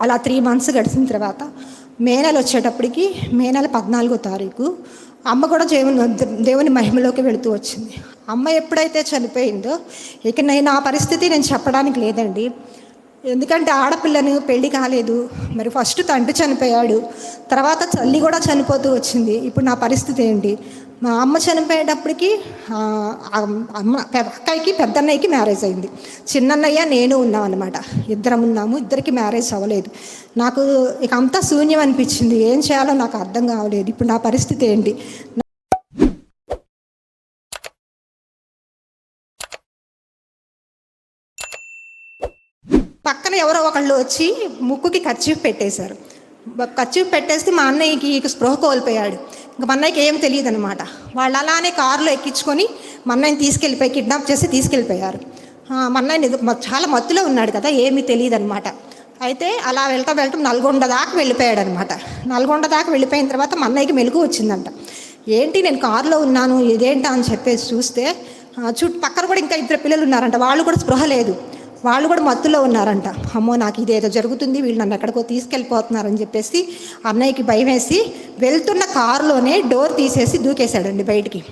అలా three months గడిచిన తర్వాత మే నెల వచ్చేటప్పటికి మే నెల పద్నాలుగో తారీఖు అమ్మ కూడా దేవుని దేవుని మహిమలోకి వెళుతూ వచ్చింది. అమ్మ ఎప్పుడైతే చనిపోయిందో ఇక నేను నా పరిస్థితి నేను చెప్పడానికి లేదండి. ఎందుకంటే ఆడపిల్లను పెళ్ళి కాలేదు. మరి ఫస్ట్ తండ్రి చనిపోయాడు. తర్వాత తల్లి కూడా చనిపోతూ వచ్చింది. ఇప్పుడు నా పరిస్థితి ఏంటి? మా అమ్మ చనిపోయేటప్పటికి అమ్మ అక్కయ్యకి పెద్దన్నయ్యకి మ్యారేజ్ అయింది. చిన్నన్నయ్య నేను ఉన్నాం అనమాట ఇద్దరం ఉన్నాము ఇద్దరికి మ్యారేజ్ అవ్వలేదు. నాకు ఇక అంతా శూన్యం అనిపించింది. ఏం చేయాలో నాకు అర్థం కావలేదు. ఇప్పుడు నా పరిస్థితి ఏంటి? పక్కన ఎవరో ఒకళ్ళు వచ్చి ముక్కుకి ఖర్చు పెట్టేశారు. ఖర్చు పెట్టేస్తే మా అన్నయ్యకి ఇక స్పృహ కోల్పోయాడు. ఇంకా మా అన్నయ్యకి ఏం తెలియదు అనమాట వాళ్ళు అలానే కారులో ఎక్కించుకొని మా అన్నయ్యని తీసుకెళ్ళిపోయి కిడ్నాప్ చేసి తీసుకెళ్ళిపోయారు. మా అన్నయ్య చాలా మత్తులో ఉన్నాడు కదా ఏమీ తెలియదు అనమాట అయితే అలా వెళ్తా వెళ్తాం నల్గొండ దాకా వెళ్ళిపోయాడు అనమాట నల్గొండ దాకా వెళ్ళిపోయిన తర్వాత మా అన్నయ్యకి మెలకు వచ్చిందంట. ఏంటి నేను కారులో ఉన్నాను ఇదేంటా? అని చెప్పేసి చూస్తే చుట్టు పక్కన కూడా ఇంకా ఇద్దరు పిల్లలు ఉన్నారంట. వాళ్ళు కూడా స్పృహ లేదు. వాళ్ళు కూడా మత్తులో ఉన్నారంట. అమ్మో నాకు ఇదేదో జరుగుతుంది వీళ్ళు నన్ను ఎక్కడికో తీసుకెళ్ళిపోతున్నారని చెప్పేసి అన్నయ్యకి భయం వేసి వెళ్తున్న కారులోనే డోర్ తీసేసి దూకేశాడండి బయటికి.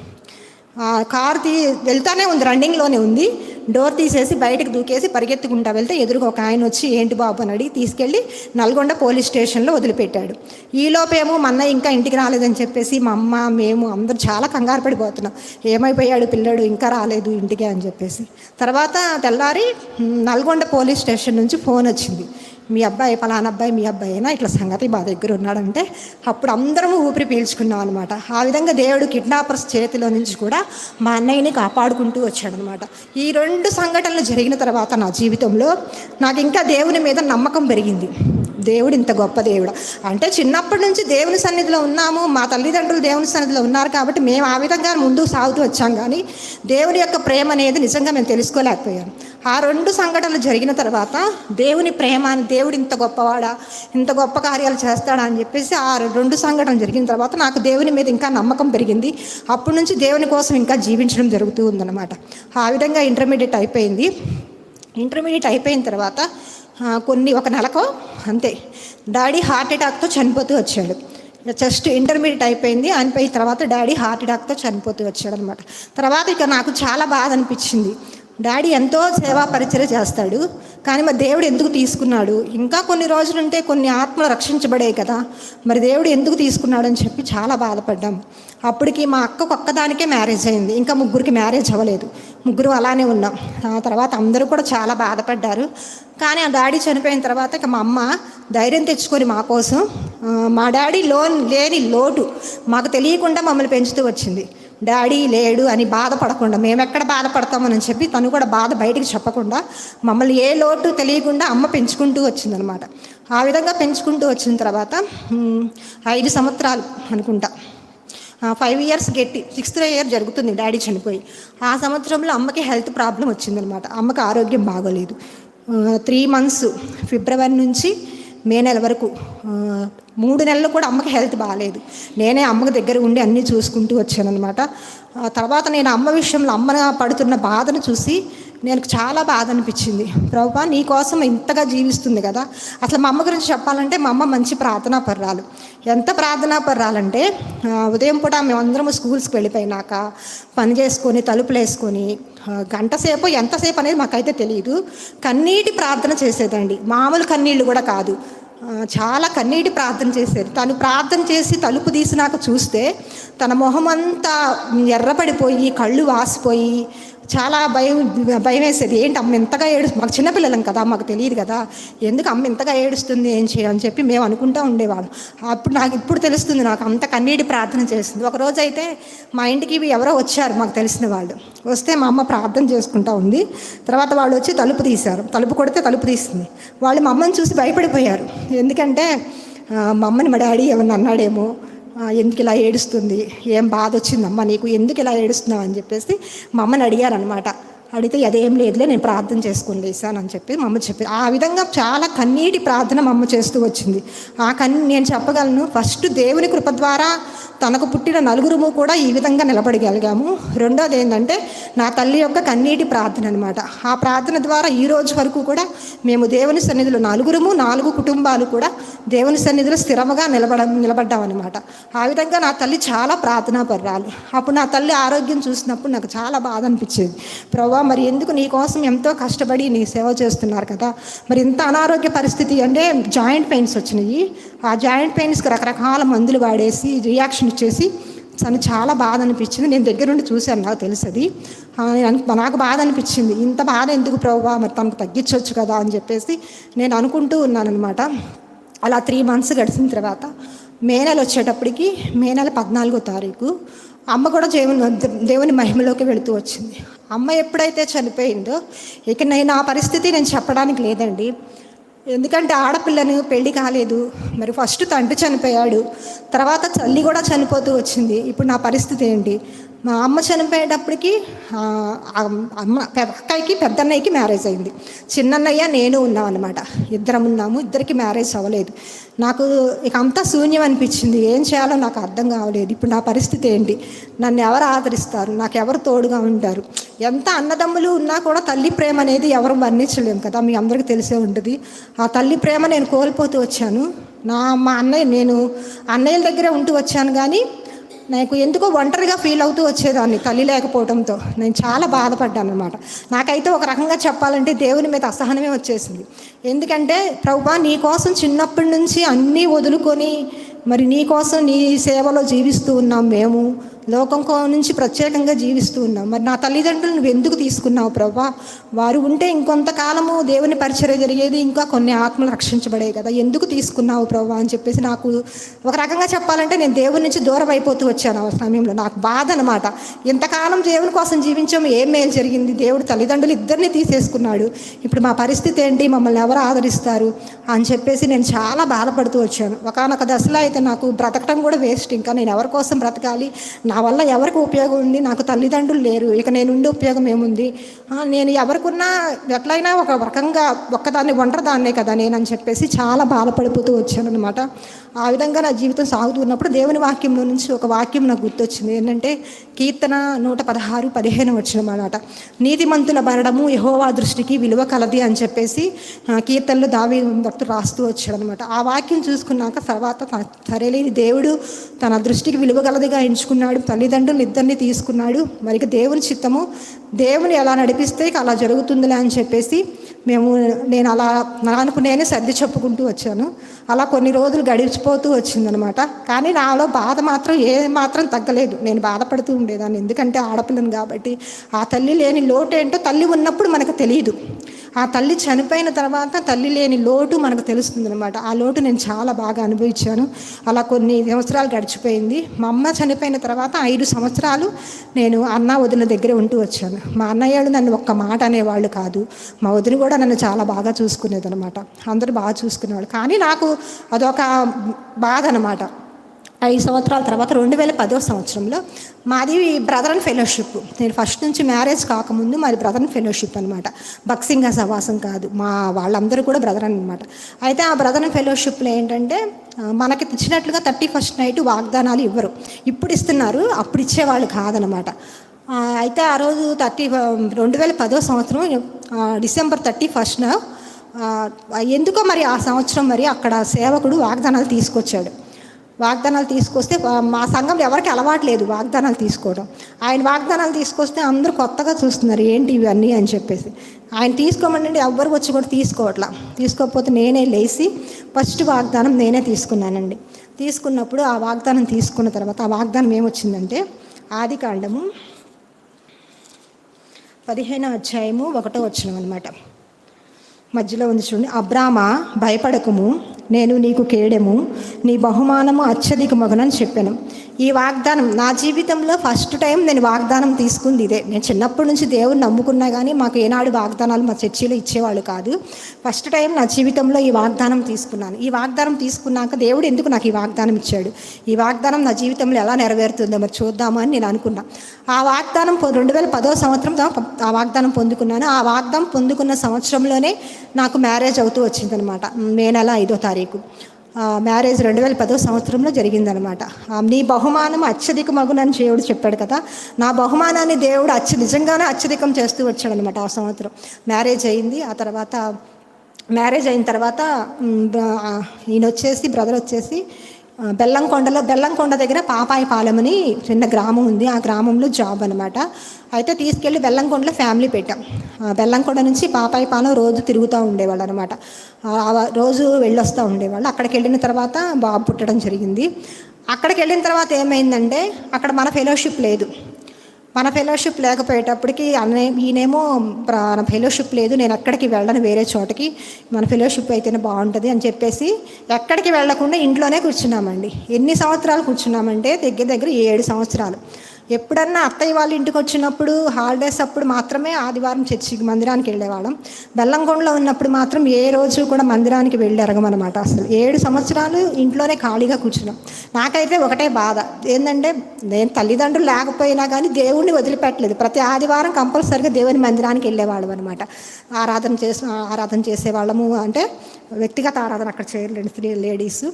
కార్ తీ వెళ్తానే ఉంది రన్నింగ్లోనే ఉంది. డోర్ తీసేసి బయటకు దూకేసి పరిగెత్తుకుంటా వెళ్తే ఎదురుగా ఒక ఆయన వచ్చి ఏంటి బాబు? అని అడిగి తీసుకెళ్ళి నల్గొండ పోలీస్ స్టేషన్లో వదిలిపెట్టాడు. ఈలోపేమో మా ఇంకా ఇంటికి రాలేదని చెప్పేసి మా అమ్మ మేము అందరూ చాలా కంగారు పడిపోతున్నాం. ఏమైపోయాడు పిల్లడు? ఇంకా రాలేదు ఇంటికి అని చెప్పేసి. తర్వాత తెల్లారి నల్గొండ పోలీస్ స్టేషన్ నుంచి ఫోన్ వచ్చింది. మీ అబ్బాయి పలానా అబ్బాయి మీ అబ్బాయి అయినా ఇట్లా సంగతి మా దగ్గర ఉన్నాడంటే అప్పుడు అందరము ఊపిరి పీల్చుకున్నాం అనమాట ఆ విధంగా దేవుడు కిడ్నాపర్స్ చేతిలో నుంచి కూడా మా అన్నయ్యని కాపాడుకుంటూ వచ్చాడనమాట ఈ రెండు సంఘటనలు జరిగిన తర్వాత నా జీవితంలో నాకు ఇంకా దేవుని మీద నమ్మకం పెరిగింది. దేవుడు ఇంత గొప్ప దేవుడు. అంటే చిన్నప్పటి నుంచి దేవుని సన్నిధిలో ఉన్నాము మా తల్లిదండ్రులు దేవుని సన్నిధిలో ఉన్నారు కాబట్టి మేము ఆ విధంగా ముందుకు సాగుతూ వచ్చాం కానీ దేవుని యొక్క ప్రేమ అనేది నిజంగా మేము తెలుసుకోలేకపోయాం. ఆ రెండు సంఘటనలు జరిగిన తర్వాత దేవుని ప్రేమ అని దేవుడు ఇంత గొప్పవాడా ఇంత గొప్ప కార్యాలు చేస్తాడా అని చెప్పేసి ఆ రెండు సంఘటనలు జరిగిన తర్వాత నాకు దేవుని మీద ఇంకా నమ్మకం పెరిగింది. అప్పటి నుంచి దేవుని కోసం ఇంకా జీవించడం జరుగుతూ ఉందన్నమాట. ఆ విధంగా ఇంటర్మీడియట్ అయిపోయింది. ఇంటర్మీడియట్ అయిపోయిన తర్వాత కొన్ని ఒక నెలకో అంతే డాడీ హార్ట్ అటాక్తో చనిపోతూ వచ్చాడు. జస్ట్ ఇంటర్మీడియట్ అయిపోయింది. అయిపోయిన తర్వాత డాడీ హార్ట్ అటాక్తో చనిపోతూ వచ్చాడు అనమాట తర్వాత ఇక నాకు చాలా బాధ అనిపించింది. డాడీ ఎంతో సేవా పరిచయం చేస్తాడు కానీ మరి దేవుడు ఎందుకు తీసుకున్నాడు? ఇంకా కొన్ని రోజులుంటే కొన్ని ఆత్మలు రక్షించబడే కదా. మరి దేవుడు ఎందుకు తీసుకున్నాడు అని చెప్పి చాలా బాధపడ్డాం. అప్పటికి మా అక్కకు ఒక్కదానికే మ్యారేజ్ అయింది. ఇంకా ముగ్గురికి మ్యారేజ్ అవ్వలేదు. ముగ్గురు అలానే ఉన్నాం. ఆ తర్వాత అందరూ కూడా చాలా బాధపడ్డారు. కానీ ఆ డాడీ చనిపోయిన తర్వాత ఇక మా అమ్మ ధైర్యం తెచ్చుకొని మా కోసం మా డాడీ లోన్ లేని లోటు మాకు తెలియకుండా మమ్మల్ని పెంచుతూ వచ్చింది. డాడీ లేడు అని బాధపడకుండా మేము ఎక్కడ బాధపడతామని చెప్పి తను కూడా బాధ బయటికి చెప్పకుండా మమ్మల్ని ఏ లోటు తెలియకుండా అమ్మ పెంచుకుంటూ వచ్చిందనమాట. ఆ విధంగా పెంచుకుంటూ వచ్చిన తర్వాత ఐదు సంవత్సరాలు అనుకుంటా. ఫైవ్ ఇయర్స్ గట్టి సిక్స్త్ ఇయర్ జరుగుతుంది డాడీ చనిపోయి. ఆ సంవత్సరంలో అమ్మకి హెల్త్ ప్రాబ్లం వచ్చిందనమాట. అమ్మకి ఆరోగ్యం బాగోలేదు. త్రీ మంత్స్ ఫిబ్రవరి నుంచి మే నెల వరకు మూడు నెలలు కూడా అమ్మకి హెల్త్ బాగాలేదు నేనే అమ్మకి దగ్గర ఉండి అన్నీ చూసుకుంటూ వచ్చానమాట తర్వాత నేను అమ్మ విషయంలో అమ్మ పడుతున్న బాధను చూసి నేను చాలా బాధ అనిపించింది. ప్రభా నీ కోసం ఇంతగా జీవిస్తుంది కదా. అసలు మా అమ్మ గురించి చెప్పాలంటే మా అమ్మ మంచి ప్రార్థనా పర్రాలు ఎంత ప్రార్థనా పర్రాలంటే ఉదయం పూట మేమందరము స్కూల్స్కి వెళ్ళిపోయినాక పని చేసుకొని తలుపులు వేసుకొని గంటసేపు ఎంతసేపు అనేది మాకైతే తెలియదు కన్నీటి ప్రార్థన చేసేదండి. మామూలు కన్నీళ్ళు కూడా కాదు. చాలా కన్నీటి ప్రార్థన చేశారు. తను ప్రార్థన చేసి తలుపు తీసినాక చూస్తే తన మొహం అంతా ఎర్రపడిపోయి కళ్ళు వాసిపోయి చాలా భయం భయం వేసేది ఏంటి అమ్మ ఇంతగా ఏడు మాకు చిన్నపిల్లలం కదా మాకు తెలియదు కదా. ఎందుకు అమ్మ ఇంతగా ఏడుస్తుంది ఏం చేయని చెప్పి మేము అనుకుంటూ ఉండేవాళ్ళం. అప్పుడు నాకు ఇప్పుడు తెలుస్తుంది నాకు అంత కన్నీటి ప్రార్థన చేస్తుంది. ఒక రోజు అయితే మా ఇంటికి ఎవరో వచ్చారు మాకు తెలిసిన వాళ్ళు. వస్తే మా అమ్మ ప్రార్థన చేసుకుంటా ఉంది. తర్వాత వాళ్ళు వచ్చి తలుపు తీశారు. తలుపు కొడితే తలుపు తీస్తుంది వాళ్ళు మా అమ్మని చూసి భయపడిపోయారు. ఎందుకంటే మా అమ్మని మా డాడీ ఏమన్నా అన్నాడేమో? ఎందుకు ఇలా ఏడుస్తుంది? ఏం బాధ వచ్చిందమ్మా నీకు? ఎందుకు ఇలా ఏడుస్తున్నావు? అని చెప్పేసి మా అమ్మని అడిగారనమాట అడిగితే అదేం లేదులే నేను ప్రార్థన చేసుకుని లేసాను అని చెప్పి మా అమ్మ చెప్పి ఆ విధంగా చాలా కన్నీటి ప్రార్థన మా అమ్మ చేస్తూ వచ్చింది. ఆ కన్ నేను చెప్పగలను ఫస్ట్ దేవుని కృప ద్వారా తనకు పుట్టిన నలుగురుము కూడా ఈ విధంగా నిలబడగలిగాము. రెండోది ఏంటంటే నా తల్లి యొక్క కన్నీటి ప్రార్థన అనమాట ఆ ప్రార్థన ద్వారా ఈ రోజు వరకు కూడా మేము దేవుని సన్నిధిలో నలుగురుము నాలుగు కుటుంబాలు కూడా దేవుని సన్నిధిలో స్థిరముగా నిలబడ నిలబడ్డామన్నమాట ఆ విధంగా నా తల్లి చాలా ప్రార్థనా పర్రాలు అప్పుడు నా తల్లి ఆరోగ్యం చూసినప్పుడు నాకు చాలా బాధ అనిపించేది. ప్రభా మరి ఎందుకు నీ కోసం ఎంతో కష్టపడి నీ సేవ చేస్తున్నారు కదా? మరి ఇంత అనారోగ్య పరిస్థితి అంటే జాయింట్ పెయిన్స్ వచ్చినాయి. ఆ జాయింట్ పెయిన్స్కి రకరకాల మందులు వాడేసి రియాక్షన్ ఇచ్చేసి తను చాలా బాధ అనిపించింది. నేను దగ్గరుండి చూశాను నాకు తెలుసది. నాకు బాధ అనిపించింది. ఇంత బాధ ఎందుకు ప్రభావ మరి తనకు తగ్గించవచ్చు కదా అని చెప్పేసి నేను అనుకుంటూ ఉన్నానన్నమాట. అలా త్రీ మంత్స్ గడిచిన తర్వాత మే నెల వచ్చేటప్పటికి మే నెల పద్నాలుగో తారీఖు అమ్మ కూడా దేవుని దేవుని మహిమలోకి వెళుతూ వచ్చింది. అమ్మ ఎప్పుడైతే చనిపోయిందో ఇక నేను ఆ పరిస్థితి నేను చెప్పడానికి లేదండి. ఎందుకంటే ఆడపిల్లను పెళ్ళి కాలేదు. మరి ఫస్ట్ తండ్రి చనిపోయాడు. తర్వాత తల్లి కూడా చనిపోతూ వచ్చింది. ఇప్పుడు నా పరిస్థితి ఏంటి? మా అమ్మ చనిపోయేటప్పటికి అమ్మ పెద్ద అక్కయ్యకి పెద్దన్నయ్యకి మ్యారేజ్ అయింది. చిన్నన్నయ్య నేను ఉన్నాం అనమాట ఇద్దరం ఉన్నాము ఇద్దరికి మ్యారేజ్ అవ్వలేదు. నాకు ఇక అంతా శూన్యం అనిపించింది. ఏం చేయాలో నాకు అర్థం కావలేదు. ఇప్పుడు నా పరిస్థితి ఏంటి? నన్ను ఎవరు ఆదరిస్తారు? నాకు ఎవరు తోడుగా ఉంటారు? ఎంత అన్నదమ్ములు ఉన్నా కూడా తల్లి ప్రేమ అనేది ఎవరు వర్ణించలేము కదా. మీ అందరికీ తెలిసే ఉంటుంది. ఆ తల్లి ప్రేమ నేను కోల్పోతూ వచ్చాను. నా మా అన్నయ్య నేను అన్నయ్యల దగ్గరే ఉంటూ వచ్చాను కానీ నాకు ఎందుకో ఒంటరిగా ఫీల్ అవుతూ వచ్చేదాన్ని తల్లి లేకపోవడంతో. నేను చాలా బాధపడ్డాను అనమాట నాకైతే ఒక రకంగా చెప్పాలంటే దేవుని మీద అసహనమే వచ్చేసింది. ఎందుకంటే ప్రభా నీ కోసం చిన్నప్పటి నుంచి అన్నీ వదులుకొని మరి నీ కోసం నీ సేవలో జీవిస్తూ ఉన్నాం మేము. లోకం నుంచి ప్రత్యేకంగా జీవిస్తూ ఉన్నాం. మరి నా తల్లిదండ్రులు నువ్వు ఎందుకు తీసుకున్నావు ప్రభా? వారు ఉంటే ఇంకొంతకాలము దేవుని పరిచయం జరిగేది ఇంకా కొన్ని ఆత్మలు రక్షించబడే కదా. ఎందుకు తీసుకున్నావు ప్రభా అని చెప్పేసి నాకు ఒక రకంగా చెప్పాలంటే నేను దేవుని నుంచి దూరం అయిపోతూ వచ్చాను ఆ సమయంలో. నాకు బాధ అనమాట ఇంతకాలం దేవుని కోసం జీవించాము ఏం మేలు జరిగింది? దేవుడు తల్లిదండ్రులు ఇద్దరిని తీసేసుకున్నాడు. ఇప్పుడు మా పరిస్థితి ఏంటి? మమ్మల్ని ఎవరు ఆదరిస్తారు? అని చెప్పేసి నేను చాలా బాధపడుతూ వచ్చాను. ఒకనొక దశలో అయితే నాకు బ్రతకటం కూడా వేస్ట్. ఇంకా నేను ఎవరి కోసం బ్రతకాలి? నా వల్ల ఎవరికి ఉపయోగం ఉంది? నాకు తల్లిదండ్రులు లేరు. ఇక నేను ఉండే ఉపయోగం ఏముంది? నేను ఎవరికున్నా ఎట్లయినా ఒక రకంగా ఒక్కదాన్ని ఒంటరిదాన్నే కదా నేను అని చెప్పేసి చాలా బాధపడిపోతూ వచ్చాను అనమాట ఆ విధంగా నా జీవితం సాగుతున్నప్పుడు దేవుని వాక్యంలో నుంచి ఒక వాక్యం నాకు గుర్తొచ్చింది. ఏంటంటే కీర్తన నూట పదహారు పదిహేను వచ్చిన అన్నమాట నీతిమంతుల మరణము యహోవా దృష్టికి విలువ కలది అని చెప్పేసి కీర్తనలు దావి భక్తులు రాస్తూ వచ్చాడు అనమాట ఆ వాక్యం చూసుకున్నాక తర్వాత సరేలేని దేవుడు తన దృష్టికి విలువ కలదిగా ఎంచుకున్నాడు. తల్లిదండ్రులు ఇద్దరిని తీసుకున్నాడు. మరి దేవుని చిత్తము దేవుని ఎలా నడిపిస్తే అలా జరుగుతుందిలే అని చెప్పేసి మేము నేను అలా నా అనుకునేనే సర్ది చెప్పుకుంటూ వచ్చాను. అలా కొన్ని రోజులు గడిచిపోతూ వచ్చిందనమాట. కానీ నాలో బాధ మాత్రం ఏ మాత్రం తగ్గలేదు. నేను బాధపడుతూ ఉండేదాన్ని. ఎందుకంటే ఆడపిల్లను కాబట్టి ఆ తల్లి లేని లోటు ఏంటో తల్లి ఉన్నప్పుడు మనకు తెలియదు. ఆ తల్లి చనిపోయిన తర్వాత తల్లి లేని లోటు మనకు తెలుస్తుంది అనమాట ఆ లోటు నేను చాలా బాగా అనుభవించాను. అలా కొన్ని సంవత్సరాలు గడిచిపోయింది. మా అమ్మ చనిపోయిన తర్వాత ఐదు సంవత్సరాలు నేను అన్న వదిన దగ్గరే ఉంటూ వచ్చాను. మా అన్నయ్యలు నన్ను ఒక్క మాట అనేవాళ్ళు కాదు. మా వదిన కూడా నన్ను చాలా బాగా చూసుకునేది అనమాట అందరూ బాగా చూసుకునేవాళ్ళు. కానీ నాకు అదొక బాధ అనమాట ఐదు సంవత్సరాల తర్వాత రెండు వేల పదో సంవత్సరంలో మాది బ్రదర్ అండ్ ఫెలోషిప్. నేను ఫస్ట్ నుంచి మ్యారేజ్ కాకముందు మాది బ్రదర్ అండ్ ఫెలోషిప్ అనమాట బక్సింగ్ సవాసం కాదు. మా వాళ్ళందరూ కూడా బ్రదర్ అనమాట అయితే ఆ బ్రదర్ అండ్ ఫెలోషిప్లో ఏంటంటే మనకి ఇచ్చినట్లుగా థర్టీ ఫస్ట్ నైట్ వాగ్దానాలు ఇవ్వరు. ఇప్పుడు ఇస్తున్నారు అప్పుడు ఇచ్చేవాళ్ళు కాదనమాట అయితే ఆ రోజు థర్టీ రెండు వేల పదో సంవత్సరం డిసెంబర్ థర్టీ ఫస్ట్న ఎందుకో మరి ఆ సంవత్సరం మరి అక్కడ సేవకుడు వాగ్దానాలు తీసుకొచ్చాడు. వాగ్దానాలు తీసుకొస్తే మా సంఘంలో ఎవరికి అలవాటు లేదు వాగ్దానాలు తీసుకోవడం. ఆయన వాగ్దానాలు తీసుకొస్తే అందరూ కొత్తగా చూస్తున్నారు ఏంటి ఇవన్నీ అని చెప్పేసి. ఆయన తీసుకోమంటే ఎవ్వరు వచ్చి కూడా తీసుకోవట్లా. తీసుకోకపోతే నేనే లేచి ఫస్ట్ వాగ్దానం నేనే తీసుకున్నానండి. తీసుకున్నప్పుడు ఆ వాగ్దానం తీసుకున్న తర్వాత ఆ వాగ్దానం ఏమొచ్చిందంటే ఆది కాండము పదిహేనో అధ్యాయము ఒకటో వచ్చినాం అనమాట మధ్యలో ఉంది చూడండి. అబ్రామ భయపడకము నేను నీకు కేడెము నీ బహుమానము అత్యధిక మగనని చెప్పాను. ఈ వాగ్దానం నా జీవితంలో ఫస్ట్ టైం నేను వాగ్దానం తీసుకుంది ఇదే. నేను చిన్నప్పటి నుంచి దేవుని నమ్ముకున్నా కానీ మాకు ఏనాడు వాగ్దానాలు మా చర్చిలో ఇచ్చేవాళ్ళు కాదు. ఫస్ట్ టైం నా జీవితంలో ఈ వాగ్దానం తీసుకున్నాను. ఈ వాగ్దానం తీసుకున్నాక దేవుడు ఎందుకు నాకు ఈ వాగ్దానం ఇచ్చాడు? ఈ వాగ్దానం నా జీవితంలో ఎలా నెరవేరుతుందో మరి చూద్దామా అని నేను అనుకున్నా. ఆ వాగ్దానం రెండు వేల పదో సంవత్సరం ఆ వాగ్దానం పొందుకున్నాను. ఆ వాగ్దానం పొందుకున్న సంవత్సరంలోనే నాకు మ్యారేజ్ అవుతూ వచ్చిందనమాట మే నెల ఐదో తారీఖు. మ్యారేజ్ రెండు వేల పదో సంవత్సరంలో జరిగిందనమాట. నీ బహుమానం అత్యధిక మగునని దేవుడు చెప్పాడు కదా. నా బహుమానాన్ని దేవుడు అత్య నిజంగానే అత్యధికం చేస్తూ వచ్చాడనమాట ఆ సంవత్సరం. మ్యారేజ్ అయింది ఆ తర్వాత మ్యారేజ్ అయిన తర్వాత ఈయన వచ్చేసి బ్రదర్ వచ్చేసి బెల్లంకొండలో బెల్లంకొండ దగ్గర పాపాయి పాలెం అని చిన్న గ్రామం ఉంది. ఆ గ్రామంలో జాబ్ అనమాట అయితే తీసుకెళ్ళి బెల్లంకొండలో ఫ్యామిలీ పెట్టాం. ఆ, బెల్లంకొండ నుంచి పాపాయి పాలెం రోజు తిరుగుతూ ఉండేవాళ్ళు అనమాట రోజు వెళ్ళొస్తూ ఉండేవాళ్ళు. అక్కడికి వెళ్ళిన తర్వాత బాబు పుట్టడం జరిగింది. అక్కడికి వెళ్ళిన తర్వాత ఏమైందంటే అక్కడ మన ఫెలోషిప్ లేదు. మన ఫెలోషిప్ లేకపోయేటప్పటికి అనే ఈయనేమో నా ఫెలోషిప్ లేదు నేను ఎక్కడికి వెళ్ళను వేరే చోటకి మన ఫెలోషిప్ అయితేనే బాగుంటుంది అని చెప్పేసి ఎక్కడికి వెళ్ళకుండా ఇంట్లోనే కూర్చున్నామండి. ఎన్ని సంవత్సరాలు కూర్చున్నామంటే దగ్గర దగ్గర ఏడు సంవత్సరాలు. ఎప్పుడన్నా అత్తయ్య వాళ్ళ ఇంటికి వచ్చినప్పుడు హాలిడేస్ అప్పుడు మాత్రమే ఆదివారం చర్చికి మందిరానికి వెళ్ళేవాళ్ళం. బెల్లంకొండలో ఉన్నప్పుడు మాత్రం ఏ రోజు కూడా మందిరానికి వెళ్ళి ఎరగమన్నమాట అసలు ఏడు సంవత్సరాలు ఇంట్లోనే ఖాళీగా కూర్చున్నాం. నాకైతే ఒకటే బాధ. ఏంటంటే నేను తల్లిదండ్రులు లేకపోయినా కానీ దేవుణ్ణి వదిలిపెట్టలేదు. ప్రతి ఆదివారం కంపల్సరిగా దేవుని మందిరానికి వెళ్ళేవాళ్ళం అనమాట ఆరాధన చేసి ఆరాధన చేసేవాళ్ళము అంటే వ్యక్తిగత ఆరాధన అక్కడ చేయలేదు స్త్రీ లేడీస్.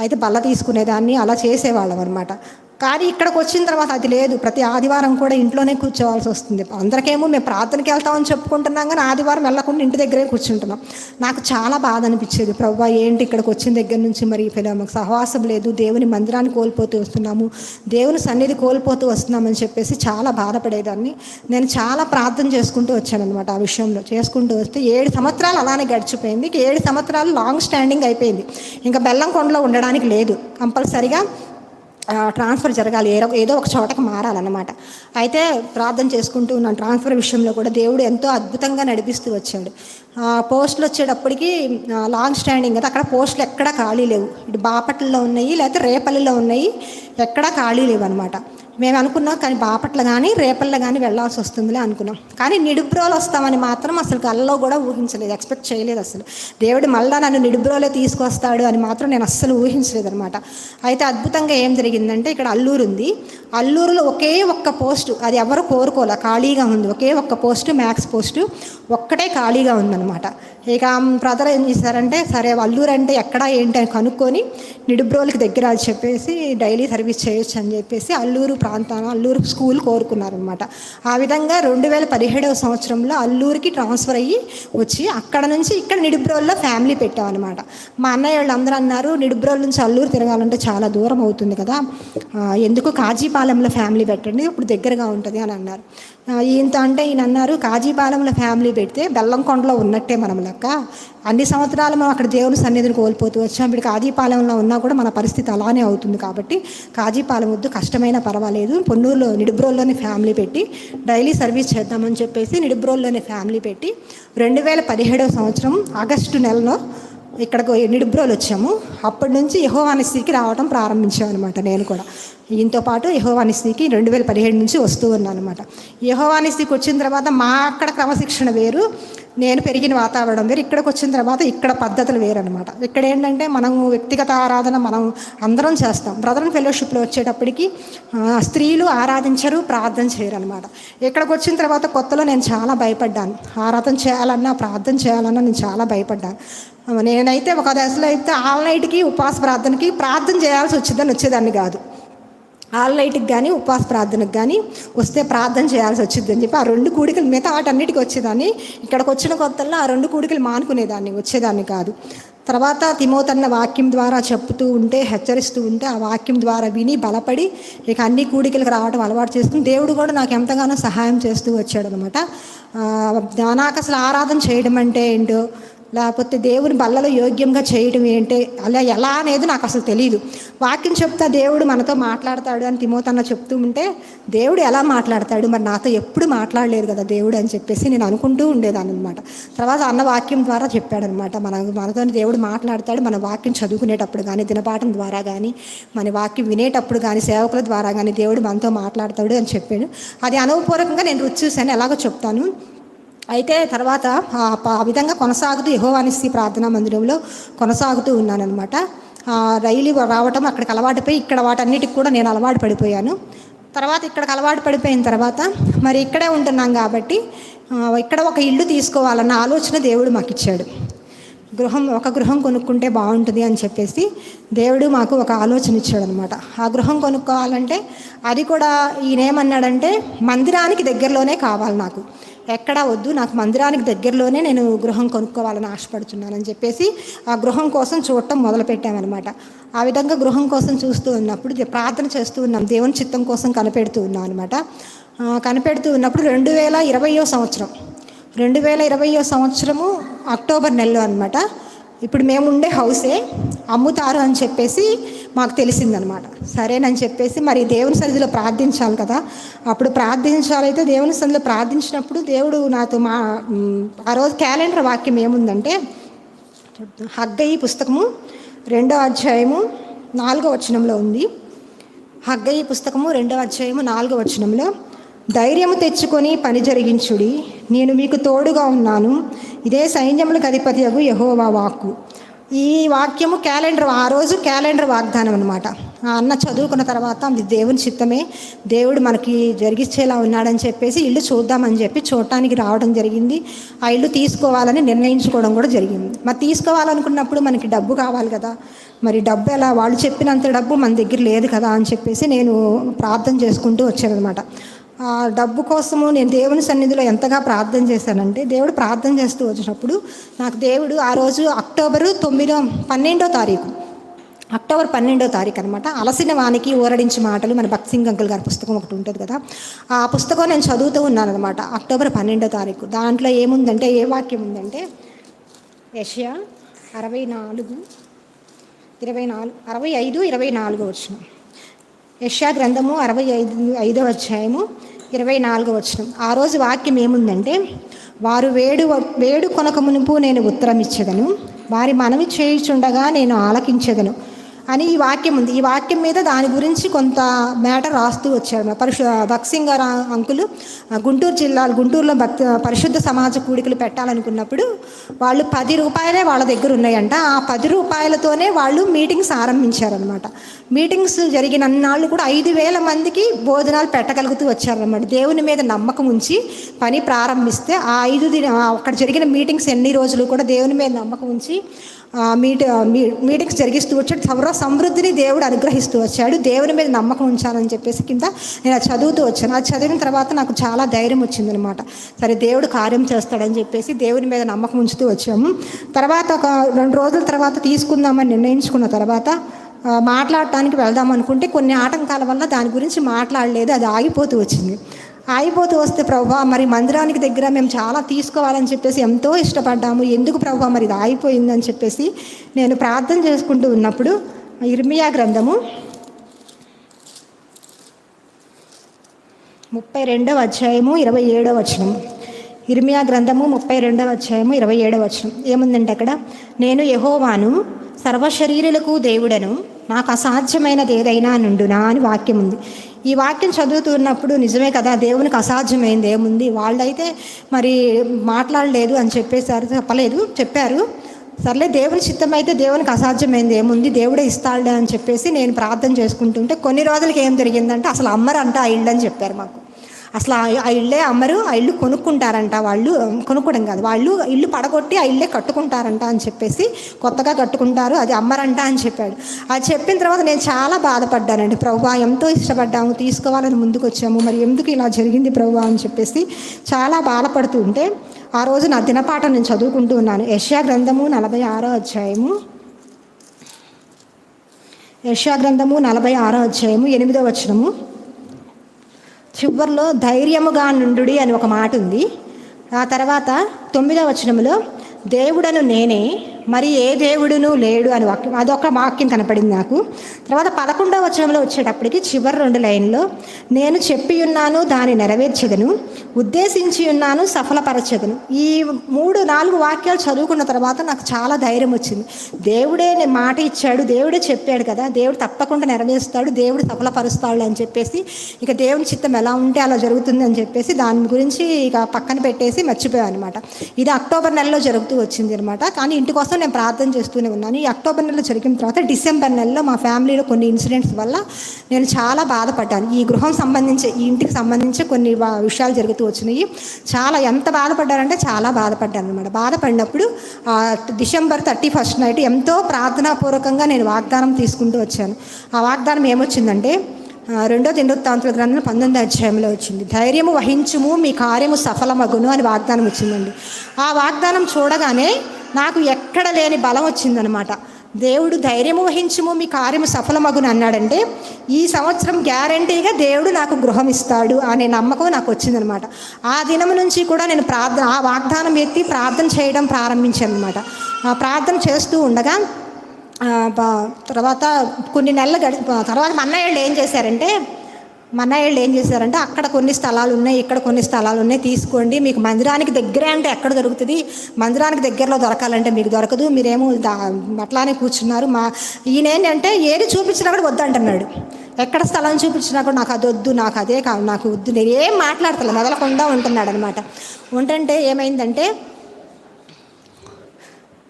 అయితే బల్ల తీసుకునేదాన్ని అలా చేసేవాళ్ళం అనమాట కానీ ఇక్కడికి వచ్చిన తర్వాత అది లేదు. ప్రతి ఆదివారం కూడా ఇంట్లోనే కూర్చోవాల్సి వస్తుంది. అందరికేమో మేము ప్రార్థనకి వెళ్తామని చెప్పుకుంటున్నాం కానీ ఆదివారం వెళ్ళకుండా ఇంటి దగ్గరే కూర్చుంటున్నాం. నాకు చాలా బాధ అనిపించేది. ప్రభు ఏంటి ఇక్కడికి వచ్చిన దగ్గర నుంచి మరి మాకు సహవాసం లేదు. దేవుని మందిరాన్ని కోల్పోతూ వస్తున్నాము. దేవుని సన్నిధి కోల్పోతూ వస్తున్నామని చెప్పేసి చాలా బాధపడేదాన్ని. నేను చాలా ప్రార్థన చేసుకుంటూ వచ్చానమాట ఆ విషయంలో. చేసుకుంటూ వస్తే ఏడు సంవత్సరాలు అలానే గడిచిపోయింది. ఏడు సంవత్సరాలు లాంగ్ స్టాండింగ్ అయిపోయింది. ఇంకా బెల్లం కొండలో ఉండడానికి లేదు. కంపల్సరిగా ట్రాన్స్ఫర్ జరగాలి. ఏదో ఏదో ఒక చోటకి మారాలన్నమాట. అయితే ప్రార్థన చేసుకుంటూ ఉన్నాను. ట్రాన్స్ఫర్ విషయంలో కూడా దేవుడు ఎంతో అద్భుతంగా నడిపిస్తూ వచ్చాడు. ఆ, పోస్టులు వచ్చేటప్పటికి లాంగ్ స్టాండింగ్ కదా అక్కడ పోస్టులు ఎక్కడా ఖాళీ లేవు. ఇటు బాపట్లలో ఉన్నాయి లేకపోతే రేపల్లిలో ఉన్నాయి ఎక్కడా ఖాళీ లేవు అనమాట మేము అనుకున్నాం కానీ బాపట్ల కానీ రేపల్లో కానీ వెళ్ళాల్సి వస్తుందిలే అనుకున్నాం. కానీ నిడుబ్రోలు వస్తామని మాత్రం అసలు కళ్ళలో కూడా ఊహించలేదు ఎక్స్పెక్ట్ చేయలేదు అసలు. దేవుడు మళ్ళా నన్ను నిడుబ్రోలే తీసుకొస్తాడు అని మాత్రం నేను అస్సలు ఊహించలేదు అనమాట అయితే అద్భుతంగా ఏం జరిగిందంటే ఇక్కడ అల్లూరు ఉంది. అల్లూరులో ఒకే ఒక్క పోస్టు అది ఎవరు కోరుకోలే ఖాళీగా ఉంది. ఒకే ఒక్క పోస్టు మ్యాథ్స్ పోస్టు ఒక్కటే ఖాళీగా ఉందన్నమాట. ఇక బ్రదర్ ఏం చేశారంటే సరే అల్లూరు అంటే ఎక్కడ ఏంటి అని కనుక్కొని నిడుబ్రోలకి దగ్గర అని చెప్పేసి డైలీ సర్వీస్ చేయొచ్చు అని చెప్పేసి అల్లూరు ప్రాంతాన అల్లూరు స్కూల్ కోరుకున్నారనమాట ఆ విధంగా రెండు వేల పదిహేడవ సంవత్సరంలో అల్లూరికి ట్రాన్స్ఫర్ అయ్యి వచ్చి అక్కడ నుంచి ఇక్కడ నిడుబ్రోల్లో ఫ్యామిలీ పెట్టామన్నమాట. మా అన్నయ్య వాళ్ళు అందరూ అన్నారు నిడుబ్రోల్ నుంచి అల్లూరు తిరగాలంటే చాలా దూరం అవుతుంది కదా. ఎందుకు కాజీపాలెంలో ఫ్యామిలీ పెట్టండి ఇప్పుడు దగ్గరగా ఉంటుంది అని అన్నారు. ఇంత అంటే ఈయన అన్నారు కాజీపాలెంలో ఫ్యామిలీ పెడితే బెల్లంకొండలో ఉన్నట్టే మనం లెక్క. అన్ని సంవత్సరాలు మనం అక్కడ దేవుని సన్నిధిని కోల్పోతూ వచ్చాం. ఇప్పుడు కాజీపాలెంలో ఉన్నా కూడా మన పరిస్థితి అలానే అవుతుంది కాబట్టి కాజీపాలెం వద్దు కష్టమైనా పర్వాలేదు. పొన్నూరులో నిడుబ్రోల్లోనే ఫ్యామిలీ పెట్టి డైలీ సర్వీస్ చేద్దామని చెప్పేసి నిడుబ్రోల్లోనే ఫ్యామిలీ పెట్టి రెండు వేల పదిహేడవ సంవత్సరం ఆగస్టు నెలలో ఇక్కడికి నిడుబ్రోలు వచ్చాము. అప్పటి నుంచి యహోవానిస్థితికి రావడం ప్రారంభించాం అనమాట నేను కూడా. దీంతో పాటు యహోవానిస్థితికి రెండు వేల పదిహేడు నుంచి వస్తూ ఉన్నాను అనమాట యహోవానిస్థితికి వచ్చిన తర్వాత మా అక్కడ క్రమశిక్షణ వేరు. నేను పెరిగిన వాతావరణం వేరు ఇక్కడికి వచ్చిన తర్వాత ఇక్కడ పద్ధతులు వేరు అనమాట ఇక్కడ ఏంటంటే మనం వ్యక్తిగత ఆరాధన మనం అందరం చేస్తాం. బ్రదర్ ఫెలోషిప్లో వచ్చేటప్పటికి స్త్రీలు ఆరాధించరు ప్రార్థన చేయరు అనమాట ఇక్కడికి వచ్చిన తర్వాత కొత్తలో నేను చాలా భయపడ్డాను. ఆరాధన చేయాలన్నా ప్రార్థన చేయాలన్నా నేను చాలా భయపడ్డాను. నేనైతే ఒక దశలో అయితే ఆల్ నైట్కి ఉపవాస ప్రార్థనకి ప్రార్థన చేయాల్సి వచ్చిందని వచ్చేదాన్ని కాదు. ఆల్ నైట్కి కానీ ఉపవాస ప్రార్థనకు కానీ వస్తే ప్రార్థన చేయాల్సి వచ్చింది అని చెప్పి ఆ రెండు కూడికలు మిగతా వాటన్నిటికీ వచ్చేదాన్ని. ఇక్కడికి వచ్చిన కొత్తల్లో ఆ రెండు కూడికలు మానుకునేదాన్ని వచ్చేదాన్ని కాదు. తర్వాత తిమోతన్న వాక్యం ద్వారా చెప్తూ ఉంటే హెచ్చరిస్తూ ఉంటే ఆ వాక్యం ద్వారా విని బలపడి ఇక అన్ని కూడికలకు రావడం అలవాటు చేసుకుని దేవుడు కూడా నాకు ఎంతగానో సహాయం చేస్తూ వచ్చాడు అనమాట నాకు అసలు ఆరాధన చేయడం అంటే ఏంటో లేకపోతే దేవుని బల్లలో యోగ్యంగా చేయడం ఏంటి? అలా ఎలా అనేది నాకు అసలు తెలియదు వాక్యం చెప్తా దేవుడు మనతో మాట్లాడతాడు అని తిమోతన్న చెప్తూ ఉంటే దేవుడు ఎలా మాట్లాడతాడు? మరి నాతో ఎప్పుడు మాట్లాడలేదు కదా దేవుడు అని చెప్పేసి నేను అనుకుంటూ ఉండేదాన్ని అనమాట తర్వాత అన్న వాక్యం ద్వారా చెప్పాడనమాట మన మనతో దేవుడు మాట్లాడతాడు మన వాక్యం చదువుకునేటప్పుడు కానీ దినపాఠం ద్వారా కానీ మన వాక్యం వినేటప్పుడు కానీ సేవకుల ద్వారా కానీ దేవుడు మనతో మాట్లాడతాడు అని చెప్పాడు. అది అనుభవపూర్వకంగా నేను రుచి చూశాను ఎలాగో చెప్తాను. అయితే తర్వాత ఆ విధంగా కొనసాగుతూ యహోవానిస్తి ప్రార్థనా మందిరంలో కొనసాగుతూ ఉన్నానమాట రైలు రావటం అక్కడికి అలవాటు పోయి ఇక్కడ వాటన్నిటికి కూడా నేను అలవాటు పడిపోయాను. తర్వాత ఇక్కడికి అలవాటు పడిపోయిన తర్వాత మరి ఇక్కడే ఉంటున్నాం కాబట్టి ఇక్కడ ఒక ఇల్లు తీసుకోవాలన్న ఆలోచన దేవుడు మాకు ఇచ్చాడు గృహం ఒక గృహం కొనుక్కుంటే బాగుంటుంది అని చెప్పేసి దేవుడు మాకు ఒక ఆలోచన ఇచ్చాడు అనమాట ఆ గృహం కొనుక్కోవాలంటే అది కూడా ఈయన ఏమన్నాడంటే మందిరానికి దగ్గరలోనే కావాలి నాకు. ఎక్కడా వద్దు నాకు మందిరానికి దగ్గరలోనే నేను గృహం కొనుక్కోవాలని ఆశపడుతున్నానని చెప్పేసి ఆ గృహం కోసం చూడటం మొదలుపెట్టామన్నమాట. ఆ విధంగా గృహం కోసం చూస్తూ ఉన్నప్పుడు ప్రార్థన చేస్తూ ఉన్నాం దేవుని చిత్తం కోసం కనిపెడుతూ ఉన్నాం అనమాట కనిపెడుతూ ఉన్నప్పుడు రెండు వేల ఇరవయో సంవత్సరం రెండు వేల ఇరవయో సంవత్సరము అక్టోబర్ నెలలో అనమాట ఇప్పుడు మేము ఉండే హౌసే అమ్ముతారు అని చెప్పేసి మాకు తెలిసిందనమాట. సరేనని చెప్పేసి మరి దేవుని సన్నిధిలో ప్రార్థించాలి కదా. అప్పుడు ప్రార్థించాలైతే దేవుని సన్నిధిలో ప్రార్థించినప్పుడు దేవుడు నాతో మా ఆ రోజు క్యాలెండర్ వాక్యం ఏముందంటే హగ్గయి పుస్తకము రెండో అధ్యాయము నాలుగో వచనంలో ఉంది. హగ్గయి పుస్తకము రెండవ అధ్యాయము నాలుగో వచనంలో ధైర్యము తెచ్చుకొని పని జరిగించుడి. నేను మీకు తోడుగా ఉన్నాను. ఇదే సైన్యములకు అధిపతి అగు యహోవా వాక్కు. ఈ వాక్యము క్యాలెండర్ ఆ రోజు క్యాలెండర్ వాగ్దానం అనమాట ఆ అన్న చదువుకున్న తర్వాత అది దేవుని చిత్తమే. దేవుడు మనకి జరిగించేలా ఉన్నాడని చెప్పేసి ఇల్లు చూద్దామని చెప్పి చూడటానికి రావడం జరిగింది. ఆ ఇల్లు తీసుకోవాలని నిర్ణయించుకోవడం కూడా జరిగింది. మరి తీసుకోవాలనుకున్నప్పుడు మనకి డబ్బు కావాలి కదా. మరి డబ్బు ఎలా? వాళ్ళు చెప్పినంత డబ్బు మన దగ్గర లేదు కదా అని చెప్పేసి నేను ప్రార్థన చేసుకుంటూ వచ్చానమాట ఆ డబ్బు కోసము నేను దేవుని సన్నిధిలో ఎంతగా ప్రార్థన చేశానంటే దేవుడు ప్రార్థన చేస్తూ వచ్చినప్పుడు నాకు దేవుడు ఆ రోజు అక్టోబరు తొమ్మిదో పన్నెండో తారీఖు. అక్టోబర్ పన్నెండో తారీఖు అనమాట అలసిన వానికి ఊరడించి మాటలు మన భక్త్ సింగ్ అంకుల్ గారి పుస్తకం ఒకటి ఉంటుంది కదా. ఆ పుస్తకం నేను చదువుతూ ఉన్నాను అనమాట అక్టోబర్ పన్నెండో తారీఖు. దాంట్లో ఏముందంటే ఏ వాక్యం ఉందంటే యషయా అరవై నాలుగు ఇరవై నాలుగు అరవై ఐదు ఇరవై నాలుగు వచ్చిన యష్యా గ్రంథము అరవై ఐదు ఐదో అధ్యాయము ఇరవై నాలుగో వచనం. ఆ రోజు వాక్యం ఏముందంటే వారు వేడు వేడు కొనక మునుపు నేను ఉత్తరం ఇచ్చేదను వారి మనవి చేయుచుండగా నేను ఆలకించేదను. అని ఈ వాక్యం ఉంది. ఈ వాక్యం మీద దాని గురించి కొంత మ్యాటర్ రాస్తూ వచ్చాడు పరిశు భక్సింగ్ గారు అంకులు గుంటూరు జిల్లా గుంటూరులో భక్తి పరిశుద్ధ సమాజ కూడికలు పెట్టాలనుకున్నప్పుడు వాళ్ళు పది రూపాయలే వాళ్ళ దగ్గర ఉన్నాయంట. ఆ పది రూపాయలతోనే వాళ్ళు మీటింగ్స్ ఆరంభించారనమాట మీటింగ్స్ జరిగిన అన్నాళ్ళు కూడా ఐదు వేల మందికి భోజనాలు పెట్టగలుగుతూ వచ్చారనమాట దేవుని మీద నమ్మకం ఉంచి పని ప్రారంభిస్తే ఆ ఐదు దిన అక్కడ జరిగిన మీటింగ్స్ ఎన్ని రోజులు కూడా దేవుని మీద నమ్మకం ఉంచి మీట్ మీటింగ్స్ జరిగిస్తూ వచ్చాడు. సర్వ సమృద్ధిని దేవుడు అనుగ్రహిస్తూ వచ్చాడు. దేవుని మీద నమ్మకం ఉంచాలని చెప్పేసి కింద నేను అది చదువుతూ వచ్చాను. అది చదివిన తర్వాత నాకు చాలా ధైర్యం వచ్చిందనమాట. సరే దేవుడు కార్యం చేస్తాడని చెప్పేసి దేవుని మీద నమ్మకం ఉంచుతూ వచ్చాము. తర్వాత ఒక రెండు రోజుల తర్వాత తీసుకుందామని నిర్ణయించుకున్న తర్వాత మాట్లాడటానికి వెళ్దాం అనుకుంటే కొన్ని ఆటంకాల వల్ల దాని గురించి మాట్లాడలేదు. అది ఆగిపోతూ వచ్చింది. ఆగిపోతూ వస్తే ప్రభా మరి మందిరానికి దగ్గర మేము చాలా తీసుకోవాలని చెప్పేసి ఎంతో ఇష్టపడ్డాము. ఎందుకు ప్రభా మరి ఇది ఆగిపోయిందని చెప్పేసి నేను ప్రార్థన చేసుకుంటూ ఉన్నప్పుడు ఇర్మియా గ్రంథము ముప్పై రెండవ అధ్యాయము ఇరవై ఏడవ వచనం. ఇర్మియా గ్రంథము ముప్పై రెండవ అధ్యాయము ఇరవై ఏడవ వచనం. ఏముందంటే అక్కడ నేను యహోవాను సర్వశరీరులకు దేవుడను నాకు అసాధ్యమైనది ఏదైనా నుండునా అని వాక్యం ఉంది. ఈ వాక్యం చదువుతున్నప్పుడు నిజమే కదా దేవునికి అసాధ్యమైంది ఏముంది? వాళ్ళైతే మరి మాట్లాడలేదు అని చెప్పేసారు చెప్పలేదు చెప్పారు. సర్లే దేవుని చిత్తం అయితే దేవునికి అసాధ్యమైంది ఏముంది? దేవుడే ఇస్తాడే అని చెప్పేసి నేను ప్రార్థన చేసుకుంటుంటే కొన్ని రోజులకి ఏం జరిగిందంటే అసలు అమ్మరంట ఆ ఇల్లు అని చెప్పారు మాకు. అసలు ఆ- ఇళ్ళే అమ్మరు ఆ ఇల్లు కొనుక్కుంటారంట వాళ్ళు. కొనుక్కోవడం కాదు. వాళ్ళు ఇల్లు పడగొట్టి ఆ ఇల్లే కట్టుకుంటారంట అని చెప్పేసి కొత్తగా కట్టుకుంటారు. అది అమ్మరంట అని చెప్పాడు. అది చెప్పిన తర్వాత నేను చాలా బాధపడ్డానండి. ప్రభు ఎంతో ఇష్టపడ్డాము తీసుకోవాలని ముందుకు వచ్చాము మరి ఎందుకు ఇలా జరిగింది ప్రభు అని చెప్పేసి చాలా బాధపడుతూ ఉంటే ఆ రోజు నా దినపాఠం నేను చదువుకుంటూ ఉన్నాను. యష్యా గ్రంథము నలభై ఆరో అధ్యాయము. యష్యా గ్రంథము నలభై ఆరో అధ్యాయము ఎనిమిదో వచనము. చివరిలో ధైర్యముగా నుండుడి అని ఒక మాట ఉంది. ఆ తర్వాత తొమ్మిదవ వచనంలో దేవుడను నేనే మరి ఏ దేవుడును లేడు అని వాక్యం అదొక వాక్యం కనపడింది నాకు. తర్వాత పదకొండవ వచనంలో వచ్చేటప్పటికి చివరి రెండు లైన్లో నేను చెప్పి ఉన్నాను దాన్ని నెరవేర్చదను. ఉద్దేశించి ఉన్నాను సఫలపరచదును. ఈ మూడు నాలుగు వాక్యాలు చదువుకున్న తర్వాత నాకు చాలా ధైర్యం వచ్చింది. దేవుడే నేను మాట ఇచ్చాడు దేవుడే చెప్పాడు కదా దేవుడు తప్పకుండా నెరవేరుస్తాడు దేవుడు సఫలపరుస్తాడు అని చెప్పేసి ఇక దేవుని చిత్తం ఎలా ఉంటే అలా జరుగుతుంది అని చెప్పేసి దాని గురించి ఇక పక్కన పెట్టేసి మర్చిపోయాను అనమాట ఇది అక్టోబర్ నెలలో జరుగుతూ వచ్చింది అనమాట కానీ ఇంటి కోసం నేను ప్రార్థన చేస్తూనే ఉన్నాను. ఈ అక్టోబర్ నెలలో జరిగిన తర్వాత డిసెంబర్ నెలలో మా ఫ్యామిలీలో కొన్ని ఇన్సిడెంట్స్ వల్ల నేను చాలా బాధపడ్డాను. ఈ గృహం సంబంధించి ఈ ఇంటికి సంబంధించి కొన్ని విషయాలు జరుగుతూ వచ్చినాయి. చాలా ఎంత బాధపడ్డారంటే చాలా బాధపడ్డాను అనమాట బాధపడినప్పుడు డిసెంబర్ థర్టీ ఫస్ట్ నైట్ ఎంతో ప్రార్థనాపూర్వకంగా నేను వాగ్దానం తీసుకుంటూ వచ్చాను. ఆ వాగ్దానం ఏమొచ్చిందంటే రెండో దినవృత్తాంతుల గ్రంథం పంతొమ్మిది అధ్యాయంలో వచ్చింది. ధైర్యము వహించుము మీ కార్యము సఫలమగును అని వాగ్దానం వచ్చిందండి. ఆ వాగ్దానం చూడగానే నాకు ఎక్కడ లేని బలం వచ్చిందనమాట దేవుడు ధైర్యము వహించుము మీ కార్యము సఫలమగును అన్నాడంటే ఈ సంవత్సరం గ్యారంటీగా దేవుడు నాకు గృహం ఇస్తాడు అనే నమ్మకం నాకు వచ్చిందనమాట. ఆ దినం నుంచి కూడా నేను ప్రార్థన ఆ వాగ్దానం ఎత్తి ప్రార్థన చేయడం ప్రారంభించాను అనమాట ఆ ప్రార్థన చేస్తూ ఉండగా తర్వాత కొన్ని నెలలు గడి తర్వాత అన్నయ్య ఏం చేశారంటే మా అన్నయ్యళ్ళు ఏం చేశారంటే అక్కడ కొన్ని స్థలాలు ఉన్నాయి ఇక్కడ కొన్ని స్థలాలు ఉన్నాయి తీసుకోండి. మీకు మందిరానికి దగ్గరే అంటే ఎక్కడ దొరుకుతుంది? మందిరానికి దగ్గరలో దొరకాలంటే మీకు దొరకదు. మీరేమో దా అట్లానే కూర్చున్నారు. మా ఈయన ఏంటంటే ఏది చూపించినా కూడా వద్దంటున్నాడు. ఎక్కడ స్థలం చూపించినా కూడా నాకు అది వద్దు నాకు అదే కాదు నాకు వద్దు. నేను ఏం మాట్లాడతలే మెదలకుండా ఉంటున్నాడు అనమాట ఉంటుంటే ఏమైందంటే